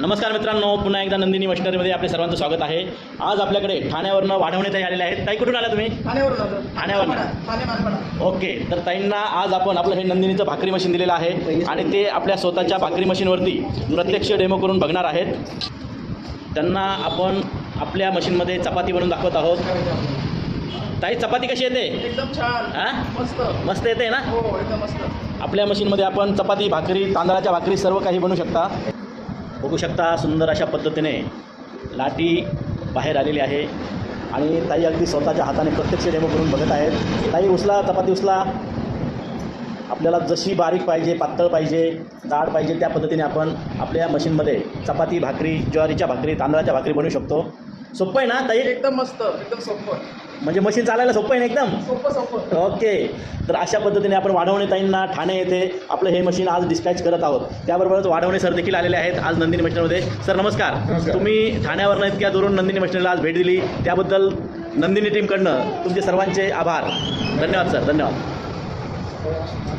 नमस्कार मित्रांनो पुन्हा एकदा नंदिनी मशिनरीमध्ये आपले सर्वांचं स्वागत आहे. आज आपल्याकडे ठाण्यावरनं वाढवणे ताई आलेले आहेत. ताई कुठून आला तुम्ही? ठाण्यावरून ओके तर ताईंना आज आपण आपलं हे नंदिनीचं भाकरी मशीन दिलेलं आहे आणि ते आपल्या स्वतःच्या भाकरी मशीनवरती प्रत्यक्ष डेमो करून बघणार आहेत. त्यांना आपण आपल्या मशीनमध्ये चपाती बनवून दाखवत आहोत. ताई चपाती कशी येते? एकदम छान. हां मस्त. मस्त येते ना? हो एकदम मस्त. आपल्या मशीनमध्ये आपण चपाती भाकरी तांदळाच्या भाकरी सर्व काही बनवू शकता. बघू शकता सुंदर अशा पद्धतीने लाटी बाहेर आलेली आहे. आणि ताई अगदी स्वतःच्या हाताने प्रत्यक्ष डेमो करून बघत आहेत. ताई उचला चपाती उचला. आपल्याला जशी बारीक पाहिजे पातळ पाहिजे जाड पाहिजे त्या पद्धतीने आपण आपल्या मशीनमध्ये चपाती भाकरी ज्वारीच्या भाकरी तांदळाच्या भाकरी बनवू शकतो. सोपं आहे ना ताई? एकदम मस्त एकदम सोपं. म्हणजे मशीन चालायला सोपं आहे ना एकदम? सोपं सोपं. ओके. तर अशा पद्धतीने आपण वाढवणे ताईंना ठाणे येथे आपलं हे मशीन आज डिस्पॅच करत आहोत. त्याबरोबरच वाढवणे सर देखील आलेले आहेत आज नंदिनी मशिनमध्ये सर नमस्कार. नमस्कार. तुम्ही ठाण्यावरनं इतक्या दुरून नंदिनी मशिनला आज भेट दिली. त्याबद्दल नंदिनी टीमकडनं तुमचे सर्वांचे आभार. धन्यवाद सर धन्यवाद.